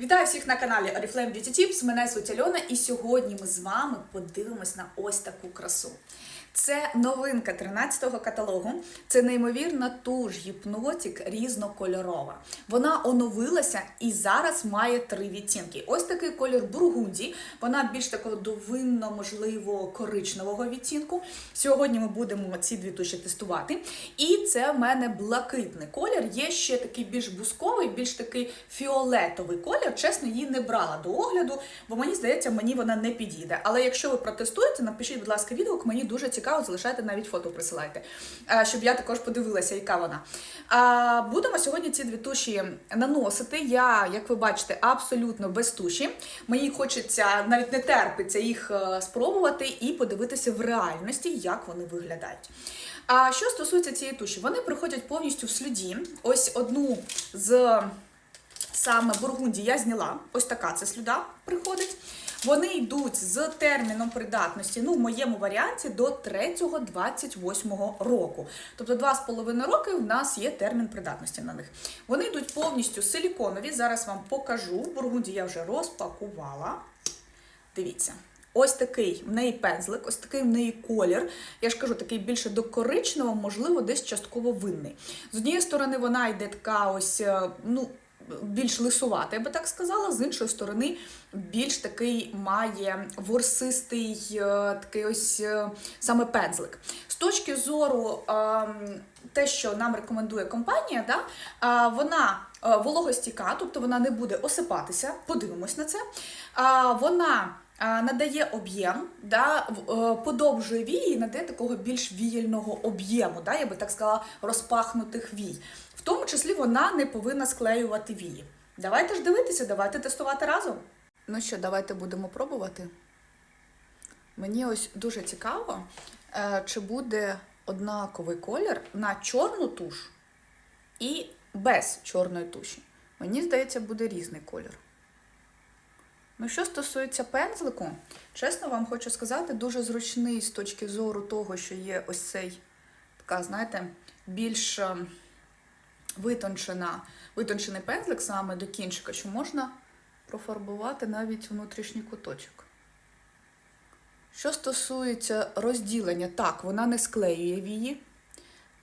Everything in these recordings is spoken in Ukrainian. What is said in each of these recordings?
Вітаю всіх на каналі Oriflame Beauty Tips. Мене звуть Альона, і сьогодні ми з вами подивимось на ось таку красу. Це новинка 13-го каталогу. Це неймовірна туш гіпнотік різнокольорова. Вона оновилася і зараз має три відтінки. Ось такий колір бургунді. Вона більш такого довинно, можливо, коричневого відтінку. Сьогодні ми будемо ці дві туші тестувати. І це в мене блакитний колір. Є ще такий більш бусковий, більш такий фіолетовий колір. Чесно, її не брала до огляду, бо мені здається, мені вона не підійде. Але якщо ви протестуєте, напишіть, будь ласка, відгук. Мені дуже цікаво, залишайте навіть фото присилайте, щоб я також подивилася, яка вона. Будемо сьогодні ці дві туші наносити. Я, як ви бачите, абсолютно без туші. Мені хочеться навіть не терпиться їх е, спробувати і подивитися в реальності, як вони виглядають. А що стосується цієї туші, вони приходять повністю в слюді. Ось одну з саме Бургунді я зняла. Ось така це слюда приходить. Вони йдуть з терміном придатності, ну, в моєму варіанті, до 3-28 року. Тобто 2,5 роки в нас є термін придатності на них. Вони йдуть повністю силіконові. Зараз вам покажу. Бургунді я вже розпакувала. Дивіться. Ось такий в неї пензлик, ось такий в неї колір. Я ж кажу, такий більше до коричневого, можливо, десь частково винний. З однієї сторони, вона йде така ось, е, ну, більш лисувата, я би так сказала, з іншої сторони, більш такий має ворсистий е, такий ось е, саме пензлик. З точки зору ем, те, що нам рекомендує компанія, да, вона вологостіка, тобто вона не буде осипатися, подивимось на це. Вона надає об'єм, да, е, подовжує вії і надає такого більш віяльного об'єму, да, я би так сказала, розпахнутих вій. В тому числі вона не повинна склеювати вії. Давайте ж дивитися, давайте тестувати разом. Ну що, давайте будемо пробувати. Мені ось дуже цікаво, е, чи буде однаковий колір на чорну туш і без чорної туші. Мені здається, буде різний колір. Ну, що стосується пензлику, чесно вам хочу сказати, дуже зручний з точки зору того, що є ось цей така, знаєте, більш е, витончена, витончений пензлик саме до кінчика, що можна профарбувати навіть внутрішній куточок. Що стосується розділення, так, вона не склеює вії,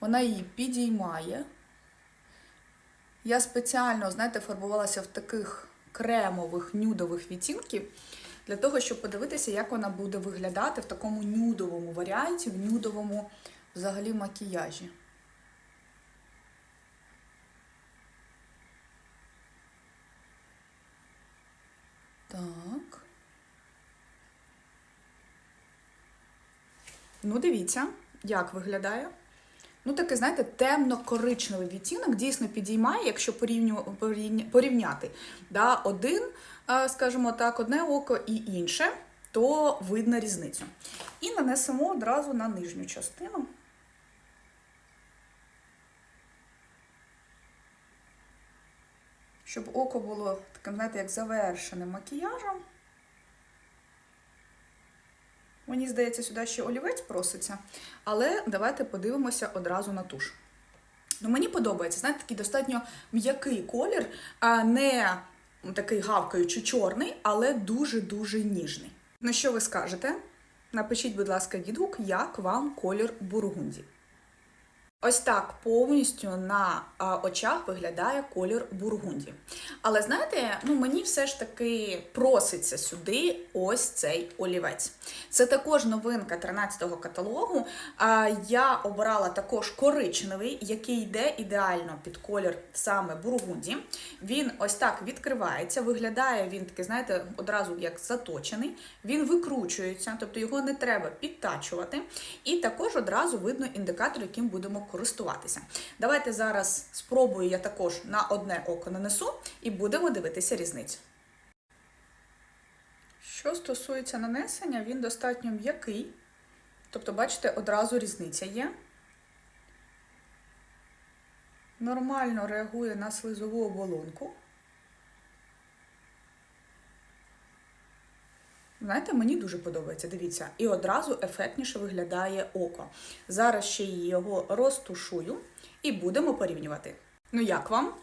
вона її підіймає. Я спеціально, знаєте, фарбувалася в таких кремових нюдових відтінків для того, щоб подивитися, як вона буде виглядати в такому нюдовому варіанті, в нюдовому взагалі макіяжі. Так. Ну, дивіться, як виглядає. Ну, такий, знаєте, темно-коричневий відтінок дійсно підіймає, якщо порівню, порівня- порівняти да, один, скажімо так, одне око і інше, то видно різницю. І нанесемо одразу на нижню частину. Щоб око було таким, знаєте, як завершеним макіяжем. Мені здається, сюди ще олівець проситься. Але давайте подивимося одразу на туш. Ну, мені подобається, знаєте, такий достатньо м'який колір, а не такий гавкаючи чорний, але дуже-дуже ніжний. Ну, що ви скажете? Напишіть, будь ласка, відгук, як вам колір бургунді. Ось так повністю на очах виглядає колір бургунді. Але знаєте, ну мені все ж таки проситься сюди ось цей олівець. Це також новинка 13-го каталогу. Я обрала також коричневий, який йде ідеально під колір саме бургунді. Він ось так відкривається, виглядає він такий, знаєте, одразу як заточений. Він викручується, тобто його не треба підтачувати. І також одразу видно індикатор, яким будемо користуватися. Давайте зараз спробую я також на одне око нанесу і будемо дивитися різницю. Що стосується нанесення, він достатньо м'який. Тобто, бачите, одразу різниця є. Нормально реагує на слизову оболонку. Знаєте, мені дуже подобається, дивіться, і одразу ефектніше виглядає око. Зараз ще його розтушую і будемо порівнювати. Ну як вам?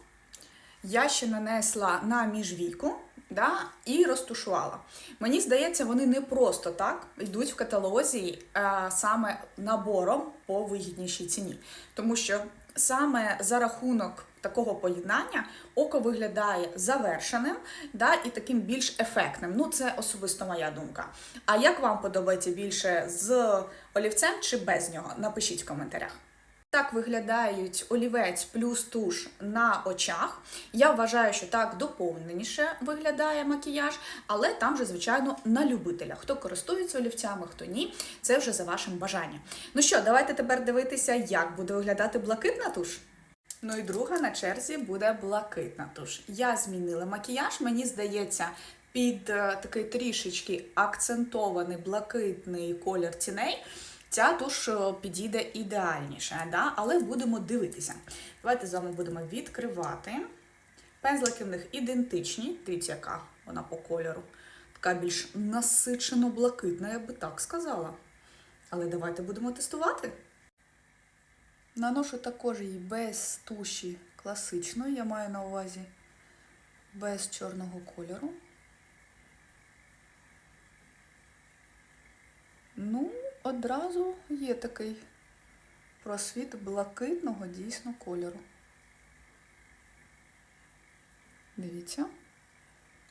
я ще нанесла на міжвійку да, і розтушувала. Мені здається, вони не просто так йдуть в каталозі е, саме набором по вигіднішій ціні. Тому що саме за рахунок такого поєднання око виглядає завершеним да, і таким більш ефектним. Ну, це особисто моя думка. А як вам подобається більше з олівцем чи без нього? Напишіть в коментарях. Так виглядають олівець плюс туш на очах. Я вважаю, що так доповненіше виглядає макіяж, але там вже, звичайно, на любителя. Хто користується олівцями, хто ні, це вже за вашим бажанням. Ну що, давайте тепер дивитися, як буде виглядати блакитна туш. Ну і друга на черзі буде блакитна туш. Я змінила макіяж, мені здається, під е, такий трішечки акцентований блакитний колір тіней. Ця туш е, підійде ідеальніше, да? але будемо дивитися. Давайте з вами будемо відкривати. Пензлики в них ідентичні. Дивіться, яка вона по кольору. Така більш насичено блакитна, я би так сказала. Але давайте будемо тестувати. Наношу також її без туші класичної, я маю на увазі без чорного кольору. Ну, одразу є такий просвіт блакитного дійсно кольору. Дивіться.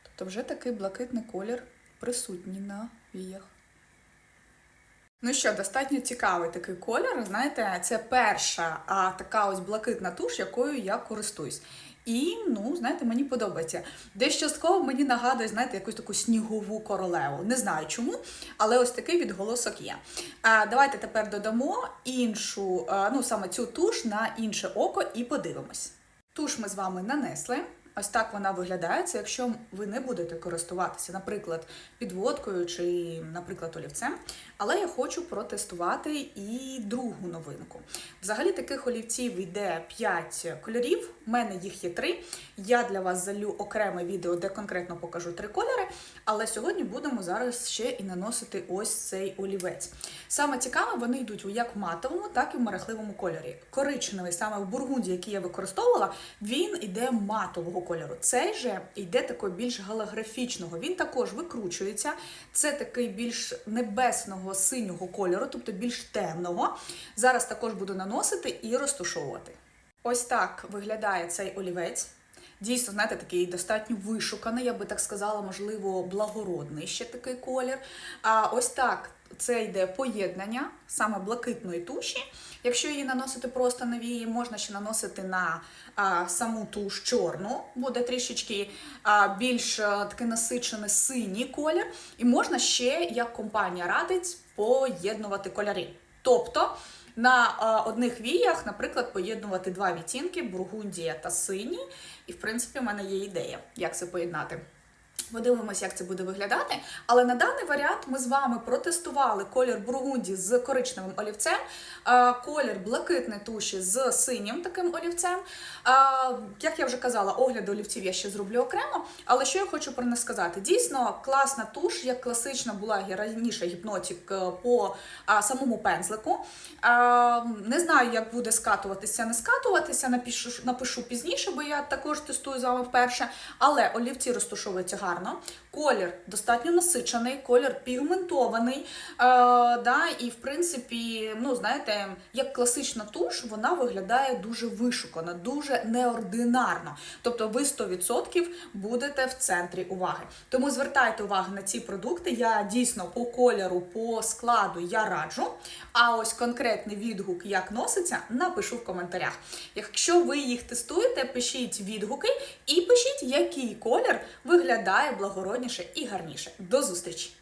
Тобто вже такий блакитний колір присутній на віях. Ну що, достатньо цікавий такий колір. Знаєте, це перша а, така ось блакитна туш, якою я користуюсь. І, ну, знаєте, мені подобається. Десь частково мені нагадує, знаєте, якусь таку снігову королеву. Не знаю чому, але ось такий відголосок є. А, Давайте тепер додамо іншу, а, ну саме цю туш на інше око і подивимось. Туш ми з вами нанесли. Ось так вона виглядає. Якщо ви не будете користуватися, наприклад, підводкою чи, наприклад, олівцем. Але я хочу протестувати і другу новинку. Взагалі таких олівців йде 5 кольорів. У мене їх є 3. Я для вас залю окреме відео, де конкретно покажу три кольори. Але сьогодні будемо зараз ще і наносити ось цей олівець. Саме цікаве, вони йдуть як в матовому, так і в марахливому кольорі. Коричневий, саме в бургунді, який я використовувала, він йде матового кольору. Цей же йде такого більш голографічного. Він також викручується. Це такий більш небесного синього кольору, тобто більш темного. Зараз також буду наносити і розтушовувати. Ось так виглядає цей олівець. Дійсно, знаєте, такий достатньо вишуканий, я би так сказала, можливо, благородний ще такий колір. А ось так це йде поєднання саме блакитної туші. Якщо її наносити просто на вії, можна ще наносити на а, саму туш чорну, буде трішечки а, більш а, такий насичений синій колір. І можна ще, як компанія радить, поєднувати кольори. Тобто на а, одних віях, наприклад, поєднувати два відтінки бургундія та синій. І, в принципі, в мене є ідея, як це поєднати. Подивимося, як це буде виглядати. Але на даний варіант ми з вами протестували колір бургунді з коричневим олівцем, колір блакитної туші з синім таким олівцем. Як я вже казала, огляд олівців я ще зроблю окремо. Але що я хочу про не сказати? Дійсно, класна туш, як класична була раніше гіпнотік е, по самому пензлику. Не знаю, як буде скатуватися, не скатуватися. Напишу, напишу пізніше, бо я також тестую з вами вперше. Але олівці розташовуються гарно. Колір достатньо насичений, колір пігментований. Е, да, І, в принципі, ну, знаєте, як класична туш, вона виглядає дуже вишукано, дуже неординарно. Тобто ви 100% будете в центрі уваги. Тому звертайте увагу на ці продукти. Я дійсно по кольору, по складу я раджу. А ось конкретний відгук, як носиться, напишу в коментарях. Якщо ви їх тестуєте, пишіть відгуки і пишіть, який колір виглядає благородніше і гарніше. До зустрічі!